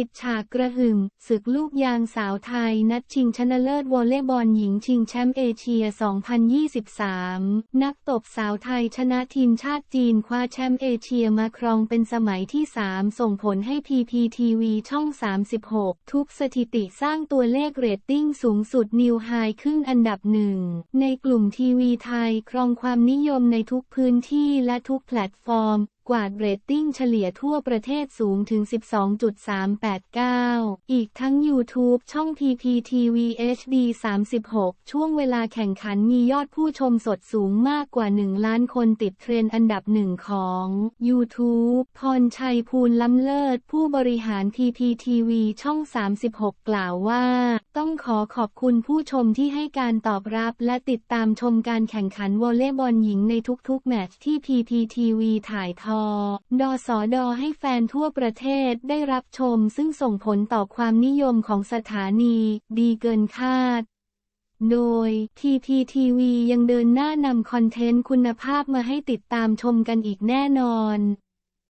ปิดฉากกระหึ่มศึกลูกยางสาวไทย นัดชิงชนะเลิศวอลเลย์บอลหญิงชิงแชมป์เอเชีย 2023 นักตบสาวไทยชนะทีมชาติจีนคว้าแชมป์เอเชียมาครองเป็นสมัยที่ 3 ส่งผลให้ PPTV ช่อง 36 ทุบสถิติสร้างตัวเลขเรตติ้งสูงสุดนิวไฮขึ้นอันดับหนึ่ง ในกลุ่มทีวีไทยครองความนิยมในทุกพื้นที่และทุกแพลตฟอร์ม กวาดเรตติ้งเฉลี่ยทั่วประเทศสูงถึง 12.389 อีกทั้ง YouTube ช่อง PPTV HD 36 ช่วงเวลาแข่งขันมียอดผู้ชมสดสูงมากกว่า 1 ล้านคนติดเทรนด์อันดับหนึ่งของ YouTube พรชัยภูลล้ำเลิศ ผู้บริหาร PPTV ช่อง 36 กล่าวว่า ต้องขอขอบคุณผู้ชมที่ให้การตอบรับและติดตามชมการแข่งขันวอลเลย์บอลหญิงในทุกๆ แมตช์ที่ PPTV ถ่ายทอ ดอสอดอให้แฟนทั่วประเทศได้รับชมซึ่งส่งผลต่อความนิยมของสถานี ดีเกินคาด โดย TPTV ยังเดินหน้านำคอนเทนต์คุณภาพมาให้ติดตามชมกันอีกแน่นอน